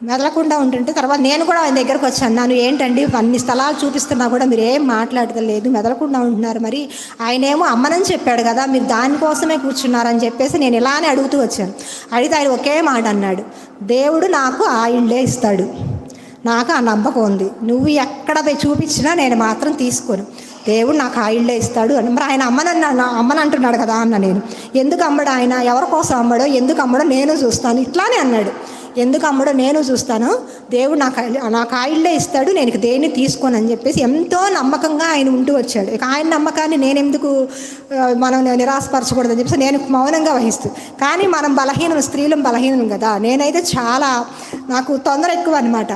మెదలకుండా ఉంటుంటే తర్వాత నేను కూడా ఆయన దగ్గరకు వచ్చాను. నన్ను ఏంటండి అన్ని స్థలాలు చూపిస్తున్నా కూడా మీరు ఏం మాట్లాడతలేదు మెదలకుండా ఉంటున్నారు. మరి ఆయనేమో అమ్మనని చెప్పాడు కదా మీరు దానికోసమే కూర్చున్నారని చెప్పేసి నేను ఇలానే అడుగుతూ వచ్చాను. అడిగితే ఆయన ఒకే మాట అన్నాడు దేవుడు నాకు ఆ ఇళ్ళే ఇస్తాడు. నాకు ఆ నమ్మకం ఉంది. నువ్వు ఎక్కడ పోయి చూపించినా నేను మాత్రం తీసుకోను. దేవుడు నాకు ఆ ఇల్లే ఇస్తాడు అని. మరి ఆయన అమ్మనన్న అమ్మని అంటున్నాడు కదా అన్న నేను. ఎందుకు అమ్మడు ఆయన? ఎవరి కోసం అమ్మడో? ఎందుకు అమ్మడో? నేను చూస్తాను. ఇట్లానే అన్నాడు. ఎందుకు అమ్మడో నేను చూస్తాను. దేవుడు నాకు నాకు ఆయిల్లే ఇస్తాడు నేను దేన్ని తీసుకోను అని చెప్పేసి ఎంతో నమ్మకంగా ఆయన ఉంటూ వచ్చాడు. ఇక ఆయన నమ్మకాన్ని నేను ఎందుకు మనం నిరాశపరచకూడదని చెప్పేసి నేను మౌనంగా వహిస్తూ. కానీ మనం బలహీనం స్త్రీలం బలహీనం కదా. నేనైతే చాలా నాకు తొందర ఎక్కువ అనమాట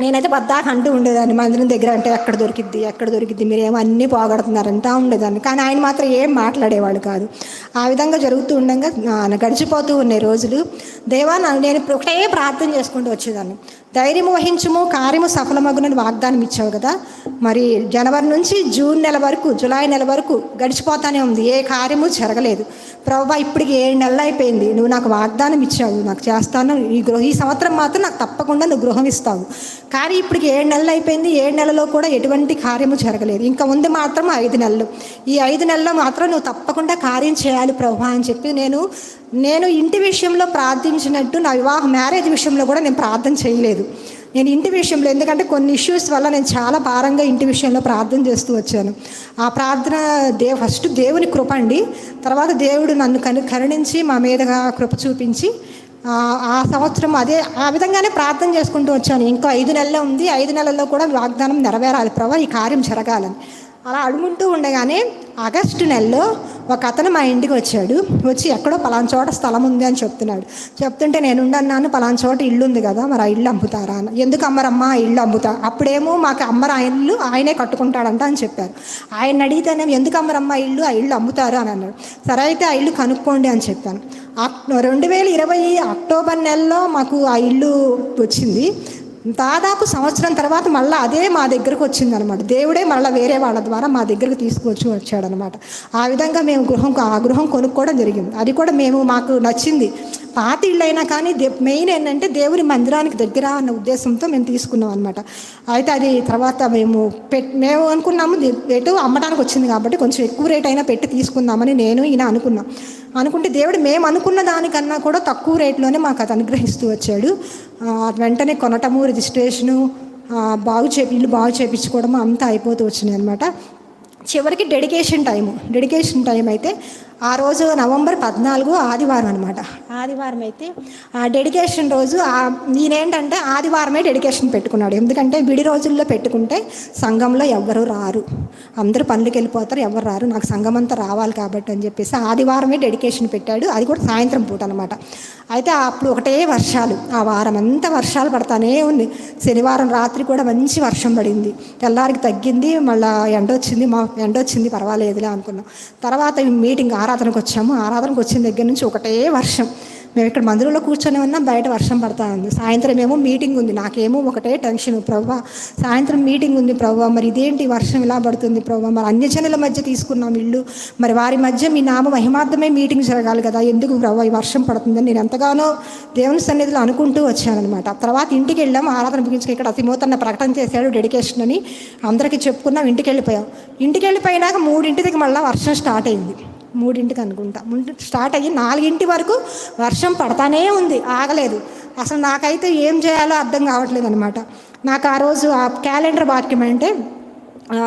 నేనైతే పద్దాక అంటూ ఉండేదాన్ని. మందిరం దగ్గర అంటే ఎక్కడ దొరికిద్ది ఎక్కడ దొరికిద్ది మీరు ఏమో అన్నీ పోగొడుతున్నారంటా ఉండేదాన్ని. కానీ ఆయన మాత్రం ఏం మాట్లాడేవాడు కాదు. ఆ విధంగా జరుగుతూ ఉండగా గడిచిపోతూ ఉన్నాయి రోజులు దేవా నేను ఒకటే ప్రార్థన చేసుకుంటూ వచ్చేదాన్ని. ధైర్యం వహించము కార్యము సఫలమగునని వాగ్దానం ఇచ్చావు కదా. మరి జనవరి నుంచి జూన్ నెల వరకు జూలై నెల వరకు గడిచిపోతానే ఉంది. ఏ కార్యము జరగలేదు. ప్రభా ఇప్పటికి ఏడు నెలలు అయిపోయింది. నువ్వు నాకు వాగ్దానం ఇచ్చావు. నాకు చేస్తాను. ఈ గృహ ఈ సంవత్సరం మాత్రం నాకు తప్పకుండా నువ్వు గృహం ఇస్తావు. కానీ ఇప్పటికి ఏడు నెలలు అయిపోయింది. ఏడు నెలలో కూడా ఎటువంటి కార్యము జరగలేదు. ఇంకా ఉంది మాత్రం ఐదు నెలలు. ఈ ఐదు నెలల్లో మాత్రం నువ్వు తప్పకుండా కార్యం చేయాలి ప్రభా అని చెప్పి నేను నేను ఇంటి విషయంలో ప్రార్థించినట్టు నా వివాహ మ్యారేజ్ విషయంలో కూడా నేను ప్రార్థన చేయలేదు. నేను ఇంటి విషయంలో ఎందుకంటే కొన్ని ఇష్యూస్ వల్ల నేను చాలా భారంగా ఇంటి విషయంలో ప్రార్థన చేస్తూ వచ్చాను. ఆ ప్రార్థన దే ఫస్ట్ దేవుని కృప అండి. తర్వాత దేవుడు నన్ను కను కరుణించి మా మీదగా కృప చూపించి ఆ సంవత్సరం అదే ఆ విధంగానే ప్రార్థన చేసుకుంటూ వచ్చాను. ఇంకా ఐదు నెలలు ఉంది. ఐదు నెలల్లో కూడా వాగ్దానం నెరవేరాలి ప్రభా ఈ కార్యం జరగాలని. అలా అడుగుంటూ ఉండగానే ఆగస్టు నెలలో ఒక అతను మా ఇంటికి వచ్చాడు. వచ్చి ఎక్కడో పలానా చోట స్థలం ఉంది అని చెప్తున్నాడు. చెప్తుంటే నేను ఉండన్నాను పలానా చోట ఇల్లు ఉంది కదా మరి ఆ ఇల్లు అమ్ముతారా అని. ఎందుకు అమ్మరమ్మా ఆ ఇల్లు అమ్ముతా? అప్పుడేమో మాకు అమ్మరు ఆ ఇల్లు ఆయనే కట్టుకుంటాడంట అని చెప్పారు. ఆయన అడిగితేనే ఎందుకు అమ్మరమ్మా ఇల్లు ఆ ఇల్లు అమ్ముతారు అని అన్నాడు. సరే అయితే ఆ ఇల్లు కనుక్కోండి అని చెప్పాను. రెండు వేల ఇరవై అక్టోబర్ నెలలో మాకు ఆ ఇల్లు వచ్చింది. దాదాపు సంవత్సరం తర్వాత మళ్ళీ అదే మా దగ్గరకు వచ్చిందనమాట. దేవుడే మళ్ళీ వేరే వాళ్ళ ద్వారా మా దగ్గరకు తీసుకొచ్చి వచ్చాడనమాట. ఆ విధంగా మేము గృహం ఆ గృహం కొనుక్కోవడం జరిగింది. అది కూడా మేము మాకు నచ్చింది. పాత ఇళ్ళైనా అయినా కానీ దే మెయిన్ ఏంటంటే దేవుని మందిరానికి దగ్గర అన్న ఉద్దేశంతో మేము తీసుకున్నాం అనమాట. అయితే అది తర్వాత మేము పెట్ మేము అనుకున్నాము రేటు అమ్మడానికి వచ్చింది కాబట్టి కొంచెం ఎక్కువ రేట్ అయినా పెట్టి తీసుకుందామని నేను ఈయన అనుకున్నాం. అనుకుంటే దేవుడు మేము అనుకున్న దానికన్నా కూడా తక్కువ రేట్లోనే మాకు అది అనుగ్రహిస్తూ వచ్చాడు. వెంటనే కొనటము రిజిస్ట్రేషను బాగు చేపి ఇల్లు బాగు చేపించుకోవడము అంతా అయిపోతూ వచ్చినాయి అనమాట చివరికి డెడికేషన్ టైము. డెడికేషన్ టైం అయితే ఆ రోజు నవంబర్ పద్నాలుగు ఆదివారం అనమాట ఆదివారం అయితే ఆ డెడికేషన్ రోజు నేనేంటంటే ఆదివారమే డెడికేషన్ పెట్టుకున్నాడు. ఎందుకంటే విడి రోజుల్లో పెట్టుకుంటే సంఘంలో ఎవ్వరు రారు. అందరూ పనులకు వెళ్ళిపోతారు ఎవరు రారు. నాకు సంఘం అంతా రావాలి కాబట్టి అని చెప్పేసి ఆదివారమే డెడికేషన్ పెట్టాడు. అది కూడా సాయంత్రం పూట అనమాట అయితే అప్పుడు ఒకటే వర్షాలు. ఆ వారం అంతా వర్షాలు పడతానే ఉంది. శనివారం రాత్రి కూడా మంచి వర్షం పడింది. తెల్లారికి తగ్గింది మళ్ళీ ఎండ వచ్చింది మా ఎండ వచ్చింది పర్వాలేదులే అనుకున్నాం. తర్వాత మీటింగ్ ఆరాధనకు వచ్చాము. ఆరాధనకు వచ్చిన దగ్గర నుంచి ఒకటే వర్షం. మేము ఇక్కడ మందిరంలో కూర్చొని ఉన్నాం బయట వర్షం పడతా ఉంది. సాయంత్రం ఏమో మీటింగ్ ఉంది. నాకేమో ఒకటే టెన్షన్. ప్రభా సాయంత్రం మీటింగ్ ఉంది ప్రవ్వ. మరి ఇదేంటి వర్షం ఇలా పడుతుంది ప్రభా మరి అన్యజనుల మధ్య తీసుకున్నాం ఇల్లు. మరి వారి మధ్య మీ నామ మహిమార్థమే మీటింగ్ జరగాలి కదా. ఎందుకు ప్రవ్వ ఈ వర్షం పడుతుందని నేను ఎంతగానో దేవుని సన్నిధిలో అనుకుంటూ వచ్చానమాట తర్వాత ఇంటికి వెళ్ళాం ఆరాధన ముగించి ఇక్కడ అతిమోతన్న ప్రకటన చేశాడు డెడికేషన్ అని అందరికీ చెప్పుకున్నాం. ఇంటికి వెళ్ళిపోయాం. ఇంటికి వెళ్ళిపోయినాక మూడింటికి మళ్ళీ వర్షం స్టార్ట్ అయింది. మూడింటికి అనుకుంటా. ముందు స్టార్ట్ అయ్యి నాలుగింటి వరకు వర్షం పడతానే ఉంది ఆగలేదు. అసలు నాకైతే ఏం చేయాలో అర్థం కావట్లేదు అనమాట నాకు ఆ రోజు ఆ క్యాలెండర్ వాక్యం అంటే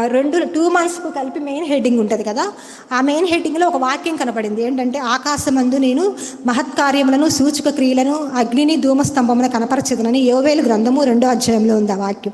రెండు టూ మంత్స్కు కలిపి మెయిన్ హెడ్డింగ్ ఉంటుంది కదా. ఆ మెయిన్ హెడ్డింగ్లో ఒక వాక్యం కనపడింది. ఏంటంటే ఆకాశమందు నేను మహత్కార్యములను సూచక క్రియలను అగ్నిని ధూమస్తంభమును కనపరచదునని యోవేలు గ్రంథము రెండో అధ్యాయంలో ఉంది ఆ వాక్యం.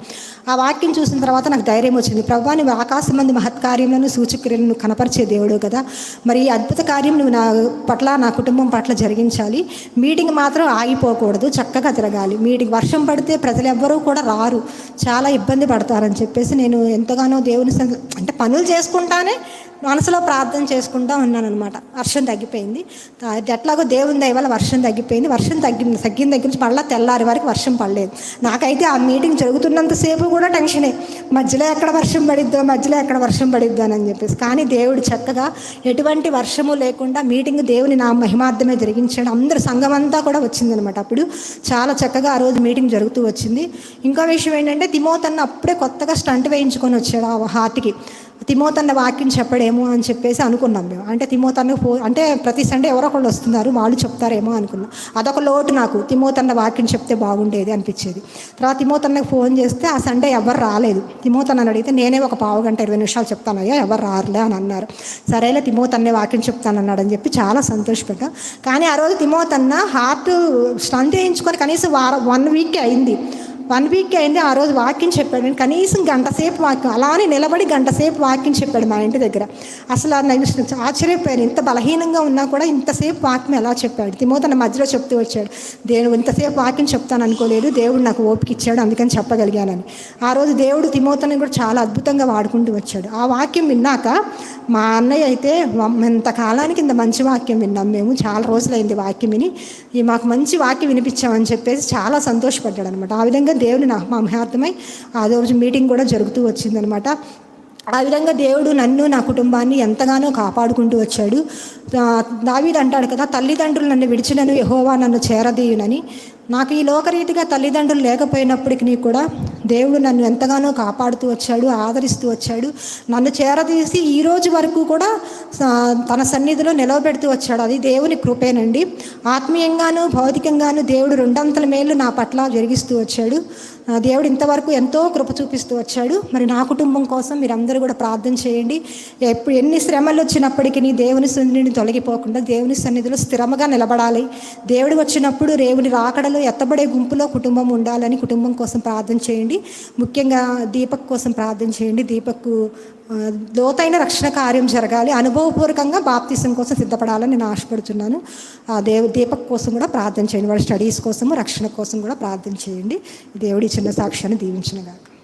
ఆ వాక్యం చూసిన తర్వాత నాకు ధైర్యం వచ్చింది. ప్రభా నువ్వు ఆకాశమందు మహత్కార్యములను సూచక క్రియలను కనపరిచే దేవుడు కదా. మరి ఈ అద్భుత కార్యం నువ్వు నా పట్ల నా కుటుంబం పట్ల జరిగించాలి. మీటింగ్ మాత్రం ఆగిపోకూడదు చక్కగా తిరగాలి. మీటింగ్ వర్షం పడితే ప్రజలు ఎవ్వరూ కూడా రారు. చాలా ఇబ్బంది పడతారని చెప్పేసి నేను ఎంతగానో దేవుని సన్నిధి- అంటే పనులు చేసుకుంటానే మనసులో ప్రార్థన చేసుకుంటూ ఉన్నాను అనమాట వర్షం తగ్గిపోయింది. అది ఎట్లాగో దేవుని దయ వల్ల వర్షం తగ్గిపోయింది. వర్షం తగ్గింది తగ్గిన దగ్గర నుంచి మళ్ళీ తెల్లారి వరకు వర్షం పడలేదు. నాకైతే ఆ మీటింగ్ జరుగుతున్నంతసేపు కూడా టెన్షనే. మధ్యలో ఎక్కడ వర్షం పడిద్దో మధ్యలో ఎక్కడ వర్షం పడిద్దో అని చెప్పేసి. కానీ దేవుడు చక్కగా ఎటువంటి వర్షము లేకుండా మీటింగ్ దేవుని నా మహిమార్థమే జరిగించాడు. అందరు సంఘం అంతా కూడా వచ్చిందనమాట అప్పుడు. చాలా చక్కగా ఆ రోజు మీటింగ్ జరుగుతూ వచ్చింది. ఇంకో విషయం ఏంటంటే తిమోతన్న అప్పుడే కొత్తగా స్టంట్ వేయించుకొని వచ్చాడు ఆ హార్ట్కి తిమోతన్న వాక్యం చెప్పడేమో అని చెప్పేసి అనుకున్నాం మేము. అంటే తిమోతన్న ఫో అంటే ప్రతి సండే ఎవరో ఒకళ్ళు వస్తున్నారు వాళ్ళు చెప్తారేమో అనుకున్నాం. అదొక లోటు నాకు. తిమోతన్న వాక్యం చెప్తే బాగుండేది అనిపించేది. తర్వాత తిమోతన్నకు ఫోన్ చేస్తే ఆ సండే ఎవరు రాలేదు. తిమోతన్న అడిగితే నేనే ఒక పావు గంట ఇరవై నిమిషాలు చెప్తాను అయ్యా ఎవరు రారులే అని అన్నారు. సరేలే తిమోతన్నే వాక్యం చెప్తానన్నాడు అని చెప్పి చాలా సంతోషపడ్డా. కానీ ఆ రోజు తిమోతన్న హార్ట్ స్టంట్ వేయించుకొని కనీసం వారం వన్ వీక్ అయింది. వన్ వీక్ అయింది ఆ రోజు వాక్యం చెప్పాడు. నేను కనీసం గంట సేపు వాక్యం అలానే నిలబడి గంట సేపు వాక్యం చెప్పాడు మా ఇంటి దగ్గర. అసలు ఆ నేను ఆశ్చర్యపోయాను. ఇంత బలహీనంగా ఉన్నా కూడా ఇంతసేపు వాక్యం ఎలా చెప్పాడు? తిమోతన మధ్యలో చెప్తూ వచ్చాడు దేవుడు ఇంతసేపు వాక్యం చెప్తాను అనుకోలేదు. దేవుడు నాకు ఓపిక ఇచ్చాడు అందుకని చెప్పగలిగానని. ఆ రోజు దేవుడు తిమోతని కూడా చాలా అద్భుతంగా వాడుకుంటూ వచ్చాడు. ఆ వాక్యం విన్నాక మా అన్నయ్య అయితే ఇంతకాలానికి ఇంత కాలానికి ఇంత మంచి వాక్యం విన్నాం మేము. చాలా రోజులైంది వాక్యం విని. మాకు మంచి వాక్యం వినిపించామని చెప్పేసి చాలా సంతోషపడ్డాడు అనమాట ఆ విధంగా దేవుని నా మహార్థమై ఆ రోజు మీటింగ్ కూడా జరుగుతూ వచ్చిందనమాట. ఆ విధంగా దేవుడు నన్ను నా కుటుంబాన్ని ఎంతగానో కాపాడుకుంటూ వచ్చాడు. దావీడు అంటాడు కదా తల్లిదండ్రులు నన్ను విడిచినను యహోవా నన్ను చేరదీయునని. నాకు ఈ లోకరీతిగా తల్లిదండ్రులు లేకపోయినప్పటికీ కూడా దేవుడు నన్ను ఎంతగానో కాపాడుతూ వచ్చాడు ఆదరిస్తూ వచ్చాడు. నన్ను చేరదీసి ఈ రోజు వరకు కూడా తన సన్నిధిలో నిలవబెడుతూ వచ్చాడు. అది దేవుని కృపేనండి. ఆత్మీయంగాను భౌతికంగాను దేవుడు రెండంతల మేలు నా పట్ల జరిగిస్తూ వచ్చాడు. దేవుడు ఇంతవరకు ఎంతో కృప చూపిస్తూ వచ్చాడు. మరి నా కుటుంబం కోసం మీరందరూ కూడా ప్రార్థన చేయండి. ఎప్పుడు ఎన్ని శ్రమలు వచ్చినప్పటికీ దేవుని సన్నిధిని తొలగిపోకుండా దేవుని సన్నిధిలో స్థిరముగా నిలబడాలి. దేవుడు వచ్చినప్పుడు రేవుని రాకడలో ఎత్తబడే గుంపులో కుటుంబం ఉండాలని కుటుంబం కోసం ప్రార్థన చేయండి. ముఖ్యంగా దీపక్ కోసం ప్రార్థన చేయండి. దీపక్ లోతైన రక్షణ కార్యం జరగాలి. అనుభవపూర్వకంగా బాప్తిసం కోసం సిద్ధపడాలని నేను ఆశపడుతున్నాను ఆ దేవు దీపక్ కోసం కూడా ప్రార్థన చేయండి. వాళ్ళ స్టడీస్ కోసము రక్షణ కోసం కూడా ప్రార్థన చేయండి. దేవుడి చిన్న సాక్ష్యాన్ని దీవించినగాక